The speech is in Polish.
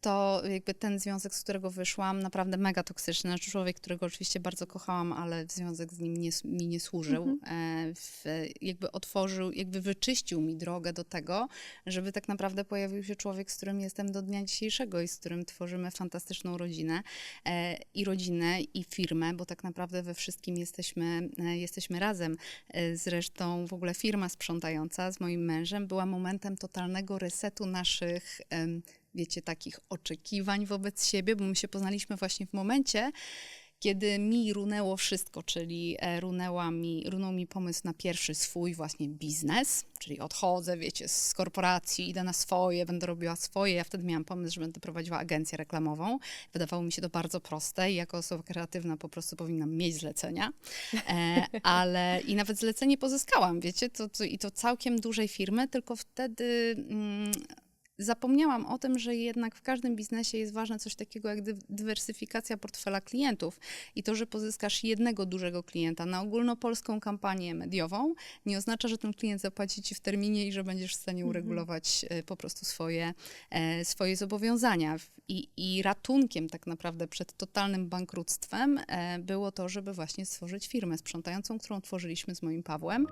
to jakby ten związek, z którego wyszłam, naprawdę mega toksyczny. Znaczy człowiek, którego oczywiście bardzo kochałam, ale związek z nim nie, mi nie służył. E, w, jakby otworzył, jakby wyczyścił mi drogę do tego, żeby tak naprawdę pojawił się człowiek, z którym jestem do dnia dzisiejszego i z którym tworzymy fantastyczną rodzinę e, i rodzinę i firmę, bo tak naprawdę we wszystkim jesteśmy, e, jesteśmy razem. Zresztą w ogóle firma sprzątająca z moim mężem była momentem totalnego resetu naszych, wiecie, takich oczekiwań wobec siebie, bo my się poznaliśmy właśnie w momencie, kiedy mi runęło wszystko, czyli e, runęła mi, runął mi pomysł na pierwszy swój właśnie biznes, czyli odchodzę, wiecie, z korporacji, idę na swoje, będę robiła swoje. Ja wtedy miałam pomysł, że będę prowadziła agencję reklamową. Wydawało mi się to bardzo proste i jako osoba kreatywna po prostu powinnam mieć zlecenia. E, ale i nawet zlecenie pozyskałam, wiecie, to, to, i to całkiem dużej firmy, tylko wtedy... Mm, zapomniałam o tym, że jednak w każdym biznesie jest ważne coś takiego jak dy- dywersyfikacja portfela klientów i to, że pozyskasz jednego dużego klienta na ogólnopolską kampanię mediową, nie oznacza, że ten klient zapłaci ci w terminie i że będziesz w stanie uregulować e, po prostu swoje, e, swoje zobowiązania. I, I ratunkiem tak naprawdę przed totalnym bankructwem e, było to, żeby właśnie stworzyć firmę sprzątającą, którą tworzyliśmy z moim Pawłem.